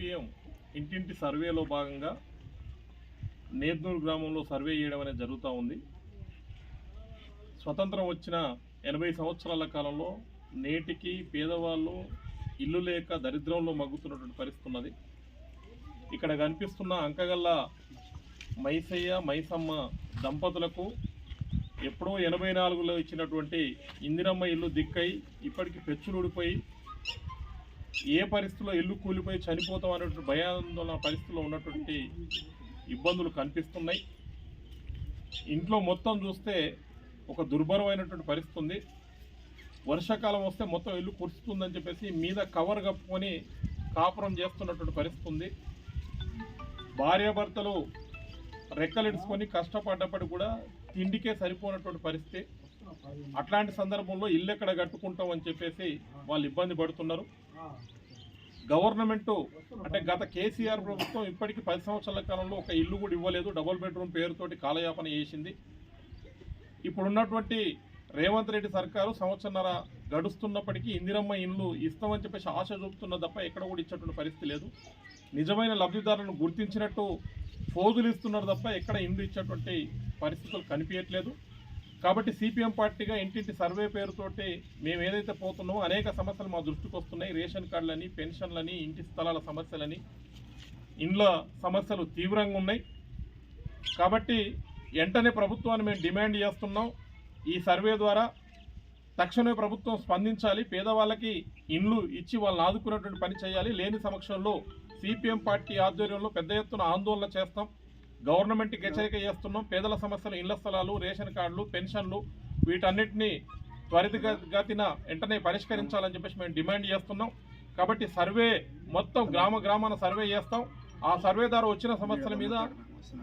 CPM ఇంటింటి సర్వేలో భాగంగా నేర్నూరు గ్రామంలో సర్వే చేయడం అనేది జరుగుతూ ఉంది. స్వతంత్రం వచ్చిన ఎనభై సంవత్సరాల కాలంలో నేటికి పేదవాళ్ళు ఇల్లు లేక దరిద్రంలో మగ్గుతున్నటువంటి పరిస్థితి ఉన్నది. ఇక్కడ కనిపిస్తున్న అంకగల్ల మైసయ్య మైసమ్మ దంపతులకు ఎప్పుడో ఎనభై నాలుగులో ఇచ్చినటువంటి ఇందిరమ్మ ఇల్లు దిక్కై ఇప్పటికి పెచ్చులుడిపోయి ఏ పరిస్థితిలో ఇల్లు కూలిపోయి చనిపోతాం అనేటువంటి భయాందోళన పరిస్థితిలో ఉన్నటువంటి ఇబ్బందులు కనిపిస్తున్నాయి. ఇంట్లో మొత్తం చూస్తే ఒక దుర్భరమైనటువంటి పరిస్థితి ఉంది. వర్షాకాలం వస్తే మొత్తం ఇల్లు కురుస్తుందని చెప్పేసి మీద కవర్ కప్పుకొని కాపురం చేస్తున్నటువంటి పరిస్థితి ఉంది. భార్యాభర్తలు రెక్కలిడుచుకొని కష్టపడ్డప్పటికి కూడా తిండికే సరిపోనటువంటి పరిస్థితి. అట్లాంటి సందర్భంలో ఇల్లు ఎక్కడ కట్టుకుంటాం అని చెప్పేసి వాళ్ళు ఇబ్బంది పడుతున్నారు. గవర్నమెంట్ అంటే గత కేసీఆర్ ప్రభుత్వం ఇప్పటికి పది సంవత్సరాల కాలంలో ఒక ఇల్లు కూడా ఇవ్వలేదు. డబుల్ బెడ్రూమ్ పేరుతోటి కాలయాపన చేసింది. ఇప్పుడున్నటువంటి రేవంత్ రెడ్డి సర్కారు సంవత్సరన్నర గడుస్తున్నప్పటికీ ఇందిరమ్మ ఇండ్లు ఇస్తామని చెప్పేసి ఆశ చూపుతున్న తప్ప ఎక్కడ కూడా ఇచ్చేటువంటి పరిస్థితి లేదు. నిజమైన లబ్ధిదారులను గుర్తించినట్టు ఫోజులు ఇస్తున్నారు తప్ప ఎక్కడ ఇండ్లు ఇచ్చేటువంటి పరిస్థితులు కనిపించట్లేదు. కాబట్టి సిపిఎం పార్టీగా ఇంటింటి సర్వే పేరుతోటి మేము ఏదైతే పోతున్నామో అనేక సమస్యలు మా దృష్టికి వస్తున్నాయి. రేషన్ కార్డులని పెన్షన్లని ఇంటి స్థలాల సమస్యలని ఇండ్ల సమస్యలు తీవ్రంగా ఉన్నాయి. కాబట్టి వెంటనే ప్రభుత్వాన్ని మేము డిమాండ్ చేస్తున్నాం. ఈ సర్వే ద్వారా తక్షణమే ప్రభుత్వం స్పందించాలి. పేదవాళ్ళకి ఇండ్లు ఇచ్చి వాళ్ళని ఆదుకునేటువంటి పని చేయాలి. లేని సమక్షంలో సిపిఎం పార్టీ ఆధ్వర్యంలో పెద్ద ఎత్తున ఆందోళన చేస్తాం. గవర్నమెంట్కి హెచ్చరిక చేస్తున్నాం. పేదల సమస్యలు ఇళ్ళ స్థలాలు రేషన్ కార్డులు పెన్షన్లు వీటన్నిటిని త్వరితగతిన వెంటనే పరిష్కరించాలని చెప్పేసి మేము డిమాండ్ చేస్తున్నాం. కాబట్టి సర్వే మొత్తం గ్రామ గ్రామాన సర్వే చేస్తాం. ఆ సర్వే ద్వారా వచ్చిన సమస్యల మీద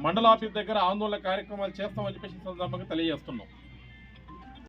మండలాఫీస్ దగ్గర ఆందోళన కార్యక్రమాలు చేస్తామని చెప్పేసి సందర్భంగా తెలియజేస్తున్నాం.